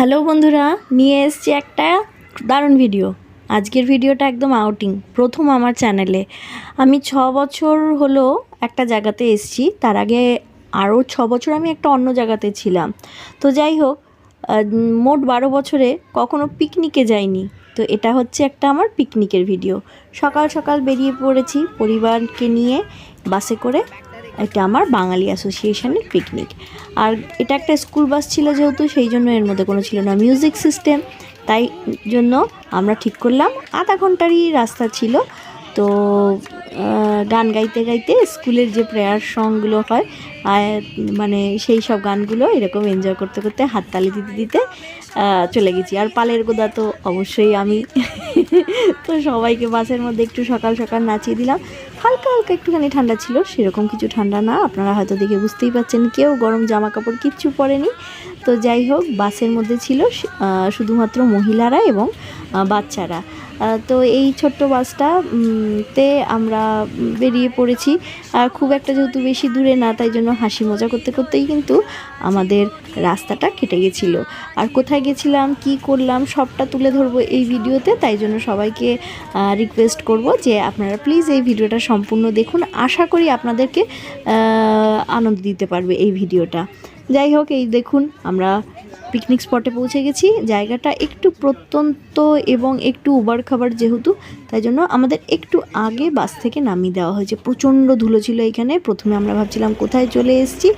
Hello বন্ধুরা, নিয়ে এসছি একটা দারুণ ভিডিও আজকের ভিডিওটা একদম আউটিং প্রথম আমার চ্যানেলে আমি ছ বছর হলো একটা জায়গাতে এসছি, তার আগে আরও ছ বছর আমি একটা অন্য জায়গাতে ছিলাম। তো যাই হোক মোট বারো বছরে কখনো পিকনিকে যাইনি। তো এটা হচ্ছে একটা আমার পিকনিকের ভিডিও সকাল সকাল বেরিয়ে পড়েছি পরিবারকে নিয়ে বাসে করে এটা আমার বাঙালি অ্যাসোসিয়েশনের পিকনিক। আর এটা একটা স্কুল বাস ছিল যেহেতু, সেই জন্য এর মধ্যে কোনো ছিল না মিউজিক সিস্টেম। তাই জন্য আমরা ঠিক করলাম, আধা ঘন্টারই রাস্তা ছিল। তো গান গাইতে গাইতে স্কুলের যে প্রেয়ার সংগুলো হয় মানে সেই সব গানগুলো এরকম এনজয় করতে করতে হাততালি দিতে দিতে চলে গেছি। আর পালের গোদা তো অবশ্যই আমি। তো সবাইকে বাসের মধ্যে একটু সকাল সকাল নাচিয়ে দিলাম। হালকা হালকা একটুখানি ঠান্ডা ছিল, সেরকম কিছু ঠান্ডা না। আপনারা হয়তো দেখে বুঝতেই পাচ্ছেন কেউ গরম জামা কাপড় কিচ্ছু পরেনি। তো যাই হোক, বাসের মধ্যে ছিল শুধুমাত্র মহিলারা এবং বাচ্চারা। তো এই ছোট্ট বাসটা তে আমরা বেরিয়ে পড়েছি। আর খুব একটা যেহেতু বেশি দূরে না, তাই জন্য হাসি মজা করতে করতেই কিন্তু আমাদের রাস্তাটা কেটে গেছিল। আর কোথায় গেছিলাম, কি করলাম, সবটা তুলে ধরবো এই ভিডিওতে, তাই জন্য সবাইকে রিকোয়েস্ট করব যে আপনারা প্লিজ এই ভিডিওটা সম্পূর্ণ দেখুন। আশা করি আপনাদেরকে আনন্দ দিতে পারবে এই ভিডিওটা। যাই হোক, এই দেখুন, আমরা পিকনিক স্পটে পৌঁছে গেছি। জায়গাটা একটু প্রত্যন্ত এবং একটু উবার খাবার যেহেতু, তাই জন্য আমাদের একটু আগে বাস থেকে নামিয়ে দেওয়া হয়েছে। প্রচণ্ড ধুলো ছিল এখানে। প্রথমে আমরা ভাবছিলাম কোথায় চলে এসেছি।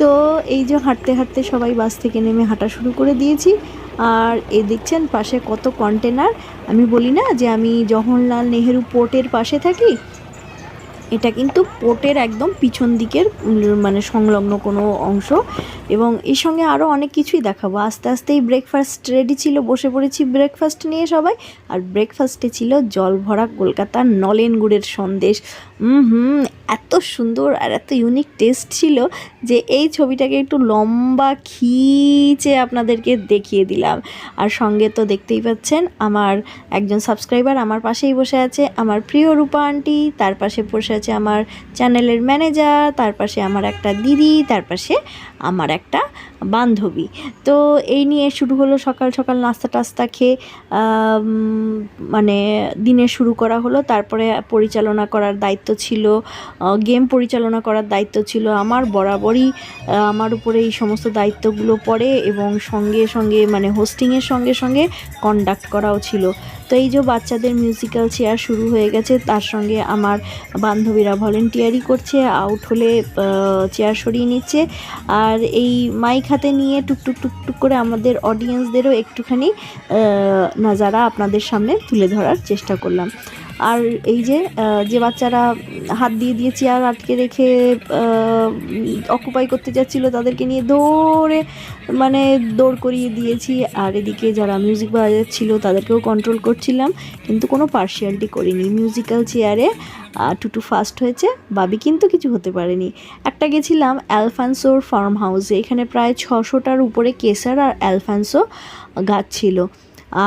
তো এই যে হাঁটতে হাঁটতে সবাই বাস থেকে নেমে হাঁটা শুরু করে দিয়েছি। আর এ দেখছেন, পাশে কত কন্টেনার আমি বলি না যে আমি জওহরলাল নেহেরু পোর্টের পাশে থাকি? এটা কিন্তু পোটের একদম পিছন দিকের মানে সংলগ্ন কোনো অংশ। এবং এর সঙ্গে আরও অনেক কিছুই দেখাবো। আস্তে আস্তেই ব্রেকফাস্ট রেডি ছিল, বসে পড়েছি ব্রেকফাস্ট নিয়ে সবাই। আর ব্রেকফাস্টে ছিল জল ভরা কলকাতার নলেন গুড়ের সন্দেশ। হুম হুম, এত সুন্দর আর এত ইউনিক টেস্ট ছিল যে এই ছবিটাকে একটু লম্বা খিচে আপনাদেরকে দেখিয়ে দিলাম। আর সঙ্গে তো দেখতেই পাচ্ছেন, আমার একজন সাবস্ক্রাইবার আমার পাশেই বসে আছে, আমার প্রিয় রূপা আন্টি তার পাশে বসে আছে আমার চ্যানেলের ম্যানেজার তার পাশে আমার একটা দিদি, তার পাশে আমার একটা বান্ধবী। তো এই নিয়ে শুরু হলো সকাল সকাল নাস্তা টাস্তা খেয়ে মানে দিনে শুরু করা হলো। তারপরে পরিচালনা করার দায়িত্ব ছিল গেম পরিচালনা করার দায়িত্ব ছিল আমার, বরাবরই আমার উপরে এই সমস্ত দায়িত্বগুলো পড়ে এবং সঙ্গে সঙ্গে মানে হোস্টিংয়ের সঙ্গে সঙ্গে কন্ডাক্ট করাও ছিল। তো এই যে বাচ্চাদের মিউজিক্যাল চেয়ার শুরু হয়ে গেছে, তার সঙ্গে আমার বান্ধবীরা ভলেন্টিয়ারি করছে আউট হলে চেয়ার সরিয়ে নিচ্ছে। আর এই মাইক হাতে নিয়ে টুকটুক টুকটুক করে আমাদের অডিয়েন্সদেরও একটুখানি নাজারা আপনাদের সামনে তুলে ধরার চেষ্টা করলাম। আর এই যে যে বাচ্চারা হাত দিয়ে দিয়ে চেয়ার আটকে রেখে অকুপাই করতে যাচ্ছিল, তাদেরকে নিয়ে দৌড়ে মানে দৌড় করিয়ে দিয়েছি। আর এদিকে যারা মিউজিক বাজাচ্ছিল, তাদেরকেও কন্ট্রোল করছিলাম, কিন্তু কোনো পার্সিয়ালিটি করিনি। মিউজিক্যাল চেয়ারে টুটু ফার্স্ট হয়েছে, বাবি কিন্তু কিছু হতে পারেনি। একটা গেছিলাম অ্যালফান্সোর ফার্ম হাউসে এখানে প্রায় ছশোটার উপরে কেসার আর অ্যালফান্সো গাছ ছিল।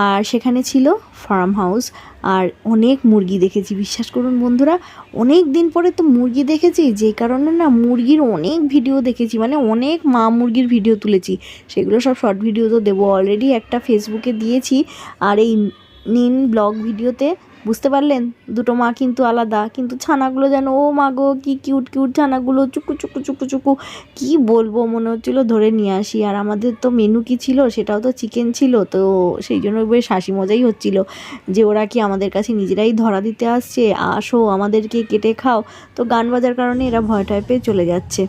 আর সেখানে ছিল ফার্ম হাউস। আর অনেক মুরগি দেখেছি, বিশ্বাস করুন বন্ধুরা, অনেক দিন পরে তো মুরগি দেখেছি, যে কারণে না মুরগির অনেক ভিডিও দেখেছি মানে অনেক মা মুরগির ভিডিও তুলেছি। সেগুলো সব শর্ট ভিডিও তো দেবো অলরেডি একটা ফেসবুকে দিয়েছি। আর এই নিন ব্লগ ভিডিওতে বুঝতে পারলেন? দুটো মা কিন্তু আলাদা, কিন্তু ছানাগুলো যেন, ও মা গো, কি কিউট কিউট ছানাগুলো, চুকু চুকু চুকু চুকু। কি বলব, মনে হচ্ছিল ধরে নিয়ে আসি। আর আমাদের তো মেনু কি ছিল? সেটাও তো চিকেন ছিল, তো সেই জন্য বেশ হাসি মজাই হচ্ছিল। যে ওরা কি আমাদের কাছে নিজেরাই ধরা দিতে আসছে? আসো, আমাদেরকে কেটে খাও। তো গান বাজার কারণে এরা ভয় টয় পেয়ে চলে যাচ্ছে।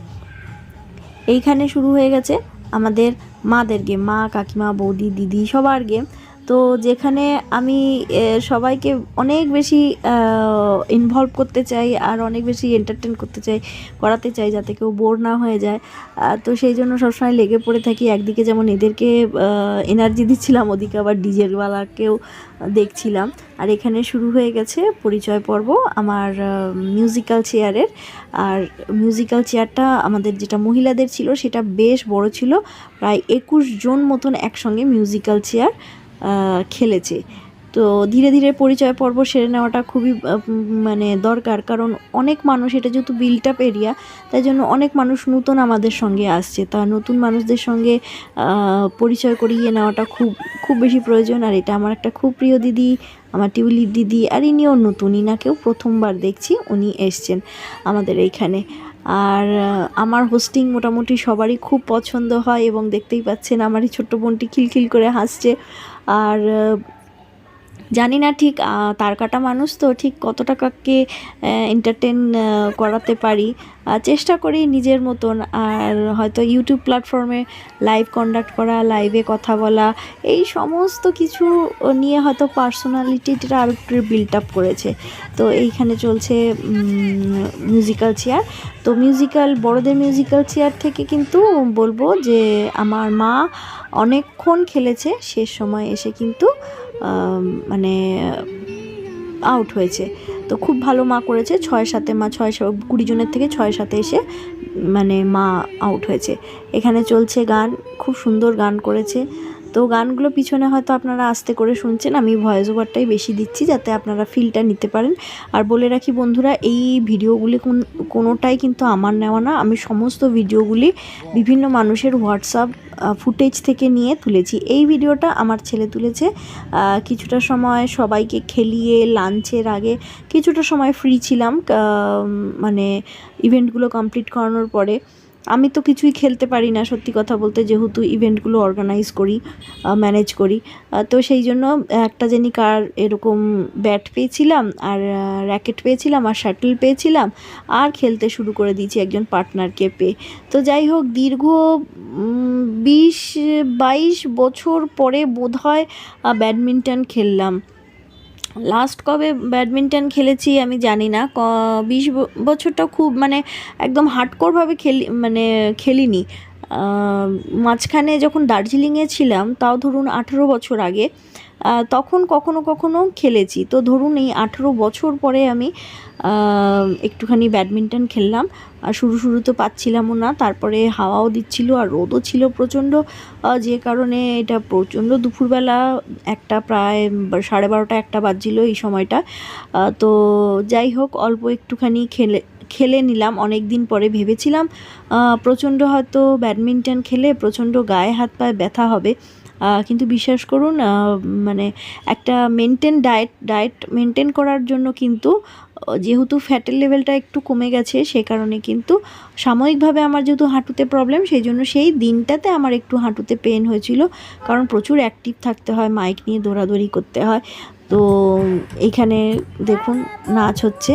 এইখানে শুরু হয়ে গেছে আমাদের মাদের গেম মা, কাকিমা, বৌদি, দিদি, সবার গেম তো যেখানে আমি সবাইকে অনেক বেশি ইনভলভ করতে চাই আর অনেক বেশি এন্টারটেন করতে চাই, করাতে চাই যাতে কেউ বোর না হয়ে যায়। তো সেই জন্য সবসময় লেগে পড়ে থাকি। একদিকে যেমন এদেরকে এনার্জি দিচ্ছিলাম, ওদিকে আবার ডিজেরওয়ালাকেও দেখছিলাম। আর এখানে শুরু হয়ে গেছে পরিচয় পর্ব আমার মিউজিক্যাল চেয়ারের আর মিউজিক্যাল চেয়ারটা আমাদের যেটা মহিলাদের ছিল, সেটা বেশ বড় ছিল। প্রায় একুশ জন মতন একসঙ্গে মিউজিক্যাল চেয়ার খেলেছে। তো ধীরে ধীরে পরিচয় পর্ব সেরে নেওয়াটা খুবই মানে দরকার। কারণ অনেক মানুষ, এটা যেহেতু বিল্ট আপ এরিয়া তাই জন্য অনেক মানুষ নতুন আমাদের সঙ্গে আসছে। তা নতুন মানুষদের সঙ্গে পরিচয় করিয়ে নেওয়াটা খুব খুব বেশি প্রয়োজন। আর এটা আমার একটা খুব প্রিয় দিদি, আমার টিউলিপ দিদি, আর ইনিও নতুন। ইনাকেও প্রথমবার দেখছি উনি এসছেন আমাদের এইখানে। আর আমার হোস্টিং মোটামুটি সবারই খুব পছন্দ হয় এবং দেখতেই পাচ্ছেন আমার এই ছোট্ট বোনটি খিলখিল করে হাসছে। আর জানি না ঠিক তার কাটা মানুষ তো ঠিক কত টাকাকে এন্টারটেন করাতে পারি। চেষ্টা করি নিজের মতন, আর হয়তো ইউটিউব প্ল্যাটফর্মে লাইভ কন্ডাক্ট করা লাইভে কথা বলা, এই সমস্ত কিছু নিয়ে হয়তো পার্সোনালিটিটা আরও একটু বিল্ড আপ করেছে। তো এইখানে চলছে মিউজিক্যাল চেয়ার তো মিউজিক্যাল বড়দের মিউজিক্যাল চেয়ার থেকে কিন্তু বলব যে, আমার মা অনেকক্ষণ খেলেছে, শেষ সময় এসে কিন্তু মানে আউট হয়েছে। তো খুব ভালো মা করেছে, ছয় সাথে মা, ছয় কুড়ি জনের থেকে ছয় সাথে এসে মানে মা আউট হয়েছে। এখানে চলছে গান, খুব সুন্দর গান করেছে। তো গানগুলো পিছনে হয়তো আপনারা আস্তে করে শুনছেন, আমি ভয়েস ওভারটাই বেশি দিচ্ছি যাতে আপনারা ফিলটা নিতে পারেন। আর বলে রাখি বন্ধুরা, এই ভিডিওগুলি কোন- কোনোটাই কিন্তু আমার নেওয়া না, আমি সমস্ত ভিডিওগুলি বিভিন্ন মানুষের হোয়াটসঅ্যাপ ফুটেজ থেকে নিয়ে তুলেছি। এই ভিডিওটা আমার ছেলে তুলেছে কিছুটা সময় সবাইকে খেলিয়ে লাঞ্চের আগে কিছুটা সময় ফ্রি ছিলাম মানে ইভেন্টগুলো কমপ্লিট করানোর পরে। আমি তো কিছুই খেলতে পারি না, সত্যি কথা বলতে, যেহেতু ইভেন্টগুলো অর্গানাইজ করি ম্যানেজ করি। তো সেই জন্য একটা জানি কার এরকম ব্যাট পেয়েছিলাম, আর র্যাকেট পেয়েছিলাম, আর শাটল পেয়েছিলাম, আর খেলতে শুরু করে দিয়েছি একজন পার্টনারকে পেয়ে। তো যাই হোক, দীর্ঘ বিশ, বাইশ বছর পরে বোধহয় ব্যাডমিন্টন খেললাম। লাস্ট কবে ব্যাডমিন্টন খেলেছি আমি জানি না। ক- বিশ বছরটা খুব মানে একদম হার্ডকোরভাবে খেলি মানে খেলিনি। মাঝখানে যখন দার্জিলিংয়ে ছিলাম, তাও ধরুন আঠেরো বছর আগে তখন কখনো কখনো খেলেছি। তো ধরুন এই আঠেরো বছর পরে আমি একটুখানি ব্যাডমিন্টন খেললাম। আর শুরু শুরু তো পাচ্ছিলামও না, তারপরে হাওয়াও দিচ্ছিল আর রোদও ছিল প্রচণ্ড। যে কারণে এটা প্রচণ্ড দুপুরবেলা একটা প্রায় সাড়ে বারোটা একটা বাজছিল এই সময়টা। তো যাই হোক, অল্প একটুখানি খেলে খেলে নিলাম। অনেক দিন পরে ভেবেছিলাম প্রচণ্ড হয়তো ব্যাডমিন্টন খেলে প্রচণ্ড গায়ে হাত পায়ে ব্যথা হবে। কিন্তু বিশ্বাস করুন মানে একটা মেনটেন ডায়েট ডায়েট মেনটেন করার জন্য কিন্তু যেহেতু ফ্যাটের লেভেলটা একটু কমে গেছে, সে কারণে কিন্তু সাময়িকভাবে আমার যেহেতু হাঁটুতে প্রবলেম সেই জন্য সেই দিনটাতে আমার একটু হাঁটুতে পেন হয়েছিল। কারণ প্রচুর অ্যাক্টিভ থাকতে হয় মাইক নিয়ে দৌড়াদৌড়ি করতে হয়। তো এইখানে দেখুন, নাচ হচ্ছে।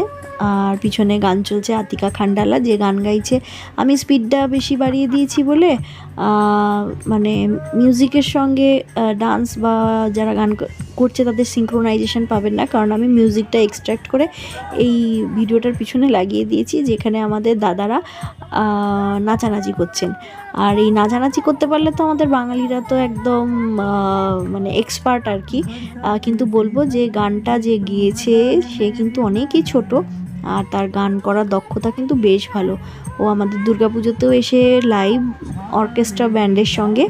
আর পিছনে গান চলছে আতিকা খান্ডালা, যে গান গাইছে। আমি স্পিডটা বেশি বাড়িয়ে দিয়েছি বলে মানে মিউজিকের সঙ্গে ডান্স বা যারা গান করছে তাদের সিঙ্ক্রোনাইজেশন পাবেন না। কারণ আমি মিউজিকটা এক্সট্র্যাক্ট করে এই ভিডিওটার পিছনে লাগিয়ে দিয়েছি, যেখানে আমাদের দাদারা নাচানাচি করছেন। আর এই নাচানাচি করতে পারলে তো আমাদের বাঙালিরা তো একদম মানে এক্সপার্ট আর কি। কিন্তু বলব যে গানটা যে গিয়েছে, সে কিন্তু অনেকই ছোট। আর তার গান করার দক্ষতা কিন্তু বেশ ভালো। ও আমাদের দুর্গাপুজোতেও এসে লাইভ অর্কেস্ট্রা ব্যান্ডের সঙ্গে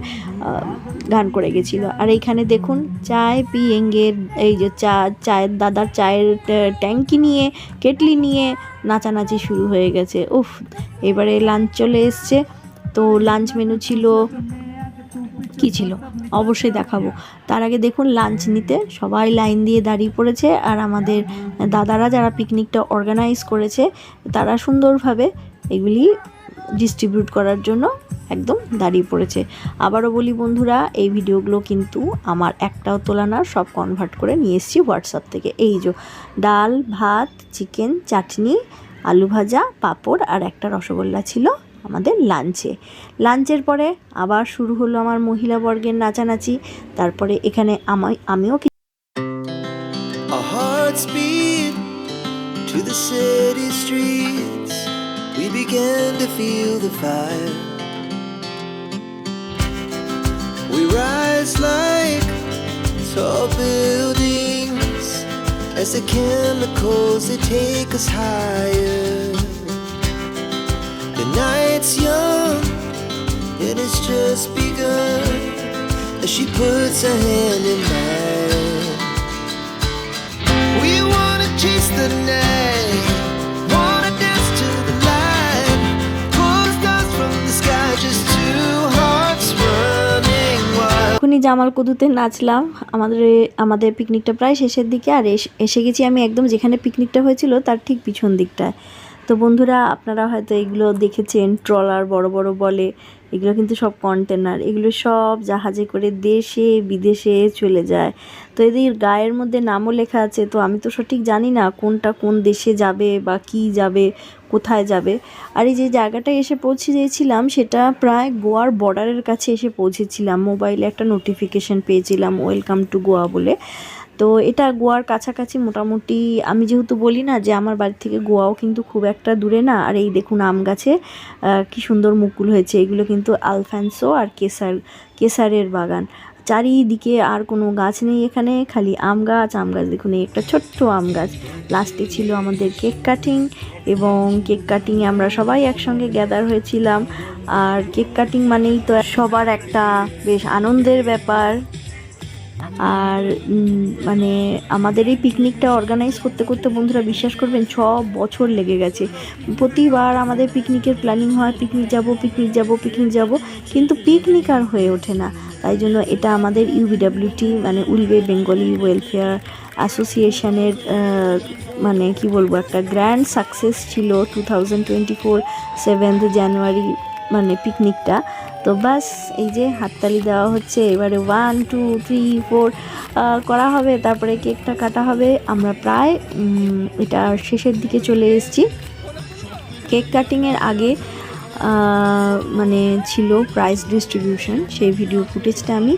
গান করে গেছিল। আর এইখানে দেখুন, চায় পিয়েঙ্গের এই যে চা, চায়ের, দাদার চায়ের ট্যা- ট্যাঙ্কি নিয়ে, কেটলি নিয়ে নাচানাচি শুরু হয়ে গেছে। উফ, এবারে লাঞ্চ চলে এসছে। তো লাঞ্চ মেনু ছিল কি ছিল? অবশ্যই দেখাবো। তার আগে দেখুন লাঞ্চ নিতে সবাই লাইন দিয়ে দাঁড়িয়ে পড়েছে আর আমাদের দাদারা যারা পিকনিকটা অর্গানাইজ করেছে, তারা সুন্দরভাবে এগুলি ডিস্ট্রিবিউট করার জন্য একদম দাঁড়িয়ে পড়েছে। আবারও বলি বন্ধুরা, এই ভিডিওগুলো কিন্তু আমার একটাও তোলা না, সব কনভার্ট করে নিয়ে এসেছি হোয়াটসঅ্যাপ থেকে। এই যে ডাল, ভাত চিকেন চাটনি, আলু ভাজা, পাঁপড় আর একটা রসগোল্লা ছিল। আমাদের লাঞ্চে লাঞ্চের পরে আবার শুরু হলো আমার মহিলা বর্গের নাচানাচি। তারপরে এখানে আমি আমিও As the chemicals that take us higher. Night's young and it's just begun as she puts her hand in mine. we wanna chase the night. Wanna dance to the light. Pull stars from the sky, just two hearts running wild. এখনই জামাল কদুতে নাচলাম আমাদের আমাদের পিকনিকটা প্রায় শেষের দিকে আর এসে গেছি আমি একদম যেখানে পিকনিকটা হয়েছিল তার ঠিক পিছন দিকটায় তো বন্ধুরা, আপনারা হয়তো এগুলো দেখেছেন, ট্রলার বড় বড় বলে। এগুলো কিন্তু সব কন্টেনার এগুলো সব জাহাজে করে দেশে, বিদেশে চলে যায়। তো এদের গায়ের মধ্যে নামও লেখা আছে, তো আমি তো সঠিক জানি না কোনটা কোন দেশে যাবে বা কি যাবে, কোথায় যাবে। আর এই যে জায়গাটায় এসে পৌঁছে গিয়েছিলাম, সেটা প্রায় গোয়ার বর্ডারের কাছে এসে পৌঁছেছিলাম। মোবাইলে একটা নোটিফিকেশন পেয়েছিলাম ওয়েলকাম টু গোয়া বলে। তো এটা গোয়ার কাছাকাছি মোটামুটি, আমি যেহেতু বলি না যে আমার বাড়ি থেকে গোয়াও কিন্তু খুব একটা দূরে না, আর এই দেখুন আম গাছে কি সুন্দর মুকুল হয়েছে, এগুলো কিন্তু আলফ্যান্সো আর কেসার, কেসারের বাগান। চারিদিকে আর কোনো গাছ নেই এখানে, খালি আম গাছ আম গাছ, দেখুন এই একটা ছোট্ট আম গাছ। লাস্টে ছিল আমাদের কেক কাটিং এবং কেক কাটিংয়ে আমরা সবাই একসঙ্গে গ্যাদার হয়েছিলাম। আর কেক কাটিং মানেই তো সবার একটা বেশ আনন্দের ব্যাপার। আর মানে আমাদের এই পিকনিকটা অর্গানাইজ করতে করতে বন্ধুরা বিশ্বাস করবেন ছ বছর লেগে গেছে। প্রতিবার আমাদের পিকনিকের প্ল্যানিং হয় পিকনিক যাব পিকনিক যাব পিকনিক যাব, কিন্তু পিকনিক আর হয়ে ওঠে না। তাই জন্য এটা আমাদের ইউবিডাব্লিউটি মানে উলবে বেঙ্গলি ওয়েলফেয়ার অ্যাসোসিয়েশনের মানে কি বলব, একটা গ্র্যান্ড সাকসেস ছিল two thousand twenty four seventh January মানে পিকনিকটা তো বাস এই যে হাততালি দেওয়া হচ্ছে। এবারে ওয়ান টু থ্রি ফোর করা হবে। তারপরে কেকটা কাটা হবে। আমরা প্রায় এটা শেষের দিকে চলে এসেছি। কেক কাটিংয়ের আগে মানে ছিল প্রাইস ডিস্ট্রিবিউশন সেই ভিডিও ফুটেজটা আমি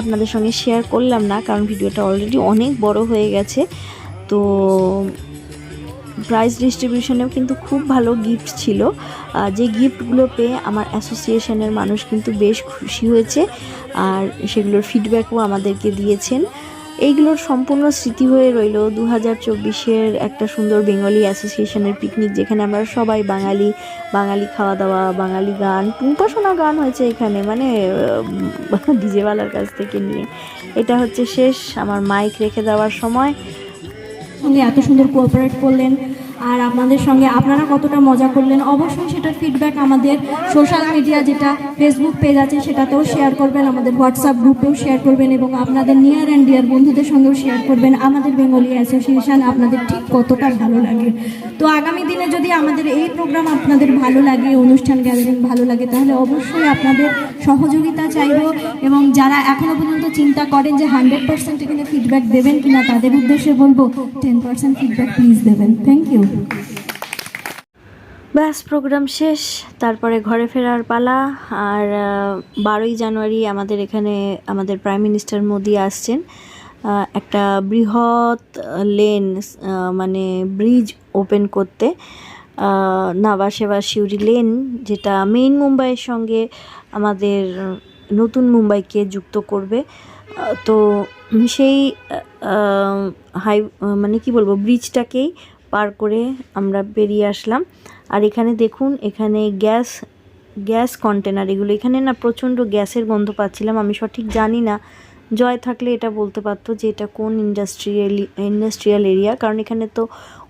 আপনাদের সঙ্গে শেয়ার করলাম না, কারণ ভিডিওটা অলরেডি অনেক বড় হয়ে গেছে। তো প্রাইজ ডিস্ট্রিবিউশনেও কিন্তু খুব ভালো গিফট ছিল। যে গিফটগুলো পেয়ে আমার অ্যাসোসিয়েশনের মানুষ কিন্তু বেশ খুশি হয়েছে আর সেগুলোর ফিডব্যাকও আমাদেরকে দিয়েছেন। এইগুলোর সম্পূর্ণ স্মৃতি হয়ে রইল দু হাজার চব্বিশের একটা সুন্দর বেঙ্গলি অ্যাসোসিয়েশনের পিকনিক যেখানে আমরা সবাই বাঙালি বাঙালি খাওয়া দাওয়া বাঙালি গান শোনা গান হয়েছে এখানে মানে ডিজেওয়ালার কাছ থেকে নিয়ে। এটা হচ্ছে শেষ, আমার মাইক রেখে দেওয়ার সময়। সঙ্গে এত সুন্দর কোঅপারেট করলেন। আর আপনাদের সঙ্গে আপনারা কতটা মজা করলেন, অবশ্যই সেটার ফিডব্যাক আমাদের সোশ্যাল মিডিয়া যেটা ফেসবুক পেজ আছে, সেটাতেও শেয়ার করবেন, আমাদের হোয়াটসঅ্যাপ গ্রুপেও শেয়ার করবেন এবং আপনাদের নিয়ার অ্যান্ড ডিয়ার বন্ধুদের সঙ্গেও শেয়ার করবেন। আমাদের বেঙ্গলি অ্যাসোসিয়েশন আপনাদের ঠিক কতটা ভালো লাগে। তো আগামী দিনে যদি আমাদের এই প্রোগ্রাম আপনাদের ভালো লাগে, অনুষ্ঠান গ্যাদারিং ভালো লাগে, তাহলে অবশ্যই আপনাদের সহযোগিতা চাইব এবং যারা এখনও পর্যন্ত চিন্তা করেন যে হান্ড্রেড পার্সেন্ট এখানে ফিডব্যাক দেবেন কিনা, তাদের উদ্দেশ্যে বলব টেন পার্সেন্ট ফিডব্যাক প্লিজ দেবেন। থ্যাংক ইউ ব্যাস, প্রোগ্রাম শেষ। তারপরে ঘরে ফেরার পালা। আর বারোই জানুয়ারি আমাদের এখানে আমাদের প্রাইম মিনিস্টার মোদি আসছেন। একটা বৃহৎ লেন মানে ব্রিজ ওপেন করতে। নাবা সেবা শিউরি লেন, যেটা মেইন মুম্বাইয়ের সঙ্গে আমাদের নতুন মুম্বাইকে যুক্ত করবে। তো সেই হাই মানে কি বলব, ব্রিজটাকেই পার করে আমরা বেরিয়ে আসলাম। আর এখানে দেখুন, এখানে গ্যাস গ্যাস কন্টেনার, এগুলো এখানে না প্রচণ্ড গ্যাসের গন্ধ পাচ্ছিলাম, আমি সঠিক জানি না। জয় থাকলে এটা বলতে পারতো যে এটা কোন ইন্ডাস্ট্রিয়াল ইন্ডাস্ট্রিয়াল এরিয়া, কারণ এখানে তো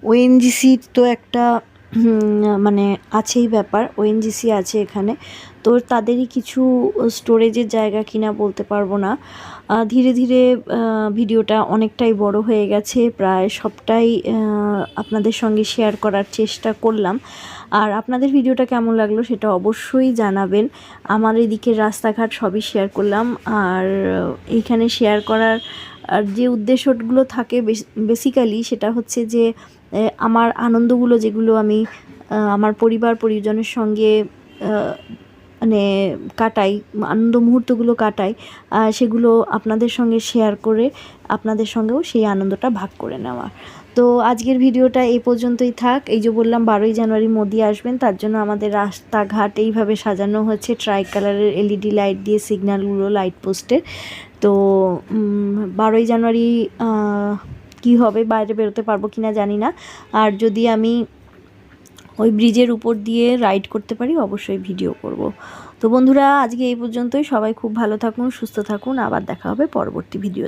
ওএনজিসি তো একটা মানে আছেই ব্যাপার ওএনজিসি আছে এখানে। তো তাদেরই কিছু স্টোরেজের জায়গা কিনা বলতে পারব না। ধীরে ধীরে ভিডিওটা অনেকটাই বড় হয়ে গেছে। প্রায় সবটাই আপনাদের সঙ্গে শেয়ার করার চেষ্টা করলাম। আর আপনাদের ভিডিওটা কেমন লাগল সেটা অবশ্যই জানাবেন। আমার এদিকের রাস্তাঘাট সবই শেয়ার করলাম। আর এইখানে শেয়ার করার, আর যে উদ্দেশ্যগুলো থাকে বেসিক্যালি সেটা হচ্ছে যে আমার আনন্দগুলো যেগুলো আমি আমার পরিবার পরিজনের সঙ্গে মানে কাটাই, আনন্দ মুহূর্তগুলো কাটাই সেগুলো আপনাদের সঙ্গে শেয়ার করে আপনাদের সঙ্গেও সেই আনন্দটা ভাগ করে নেওয়া। তো আজকের ভিডিওটা এই পর্যন্তই থাক। এই যে বললাম, বারোই জানুয়ারি মোদি আসবেন, তার জন্য আমাদের রাস্তাঘাট এইভাবে সাজানো হচ্ছে ট্রাই কালারের এলইডি লাইট দিয়ে সিগন্যালগুলো লাইট পোস্টের তো বারোই জানুয়ারি কি হবে, বাইরে বেরোতে পারব কিনা জানি না। আর যদি আমি ওই ব্রিজের উপর দিয়ে রাইড করতে পারি, অবশ্যই ভিডিও করব। তো বন্ধুরা, আজকে এই পর্যন্তই। সবাই খুব ভালো থাকুন, সুস্থ থাকুন। আবার দেখা হবে পরবর্তী ভিডিও